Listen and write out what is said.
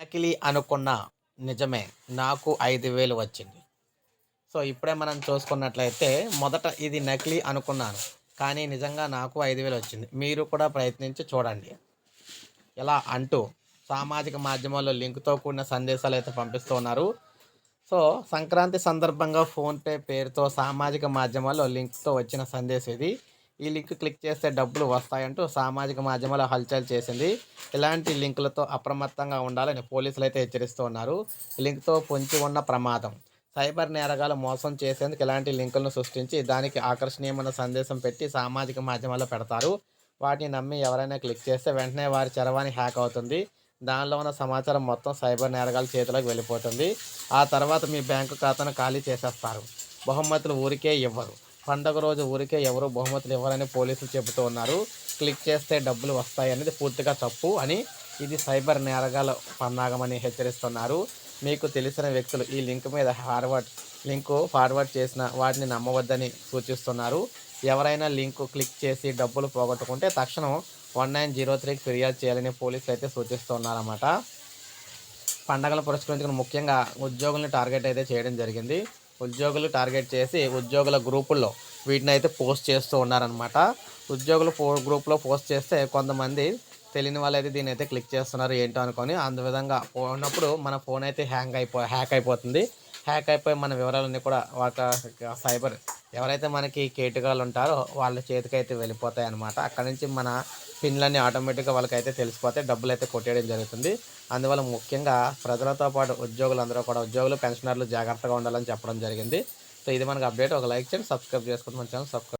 నకిలీ అనుకున్న నిజమే. నాకు ఐదు వేలు వచ్చింది. సో ఇప్పుడే మనం చూసుకున్నట్లయితే మొదట ఇది నకిలీ అనుకున్నాను. కానీ నిజంగా నాకు ఐదు వేలు వచ్చింది. మీరు కూడా ప్రయత్నించి చూడండి. ఎలా అంటూ సామాజిక మాధ్యమాల్లో లింక్తో కూడిన సందేశాలు అయితే పంపిస్తూ ఉన్నారు. సో సంక్రాంతి సందర్భంగా ఫోన్పే పేరుతో సామాజిక మాధ్యమాల్లో లింక్తో వచ్చిన సందేశం ఇది. ఈ లింక్ క్లిక్ చేస్తే డబ్బులు వస్తాయంటూ సామాజిక మాధ్యమాల్లో హల్చల్ చేసింది. ఇలాంటి లింకులతో అప్రమత్తంగా ఉండాలని పోలీసులు అయితే హెచ్చరిస్తూ ఉన్నారు. లింక్తో పొంచి ఉన్న ప్రమాదం. సైబర్ నేరగాలు మోసం చేసేందుకు ఇలాంటి లింకులను సృష్టించి దానికి ఆకర్షణీయమైన సందేశం పెట్టి సామాజిక మాధ్యమాల్లో పెడతారు. వాటిని నమ్మి ఎవరైనా క్లిక్ చేస్తే వెంటనే వారి చరవాణి హ్యాక్ అవుతుంది. దానిలో ఉన్న సమాచారం మొత్తం సైబర్ నేరగాల చేతిలోకి వెళ్ళిపోతుంది. ఆ తర్వాత మీ బ్యాంకు ఖాతాను ఖాళీ చేసేస్తారు. బహుమతులు ఊరికే ఇవ్వరు. పండగ రోజు ఊరికే ఎవరు బహుమతులు ఇవ్వాలని పోలీసులు చెబుతూ ఉన్నారు. క్లిక్ చేస్తే డబ్బులు వస్తాయి అనేది పూర్తిగా తప్పు అని ఇది సైబర్ నేరగాల పన్నాగమని హెచ్చరిస్తున్నారు. మీకు తెలిసిన వ్యక్తులు ఈ లింక్ మీద ఫార్వర్డ్ లింకు ఫార్వర్డ్ చేసిన వాటిని నమ్మవద్దని సూచిస్తున్నారు. ఎవరైనా లింకు క్లిక్ చేసి డబ్బులు పోగొట్టుకుంటే తక్షణం వన్ నైన్ జీరో త్రీకి ఫిర్యాదు చేయాలని పోలీసులు అయితే సూచిస్తున్నారన్నమాట. పండగలు పురస్కరించుకుని ముఖ్యంగా ఉద్యోగుల్ని టార్గెట్ అయితే చేయడం జరిగింది. ఉద్యోగులు టార్గెట్ చేసి ఉద్యోగుల గ్రూపుల్లో వీటిని అయితే పోస్ట్ చేస్తూ ఉన్నారనమాట ఉద్యోగులు పో గ్రూప్లో పోస్ట్ చేస్తే కొంతమంది తెలియని వాళ్ళు అయితే దీన్ని అయితే క్లిక్ చేస్తున్నారు ఏంటో అనుకొని అందు విధంగా ఉన్నప్పుడు మన ఫోన్ అయితే హ్యాంగ్ అయిపో హ్యాక్ అయిపోతుంది. హ్యాక్ అయిపోయి మన వివరాలన్నీ కూడా ఒక సైబర్ ఎవరైతే మనకి కేటుగాలు ఉంటారో వాళ్ళ చేతికైతే వెళ్ళిపోతాయి అనమాట అక్కడ నుంచి మన పిన్లన్నీ ఆటోమేటిక్గా వాళ్ళకైతే తెలిసిపోతే డబ్బులు అయితే కొట్టేయడం జరుగుతుంది. అందువల్ల ముఖ్యంగా ప్రజలతో పాటు ఉద్యోగులందరూ కూడా ఉద్యోగులు పెన్షనర్లు జాగ్రత్తగా ఉండాలని చెప్పడం జరిగింది. సో ఇది మనకు అప్డేట్. ఒక లైక్ చేయండి సబ్స్క్రైబ్ చేసుకుంటే మన ఛానల్ సబ్స్క్రైబ్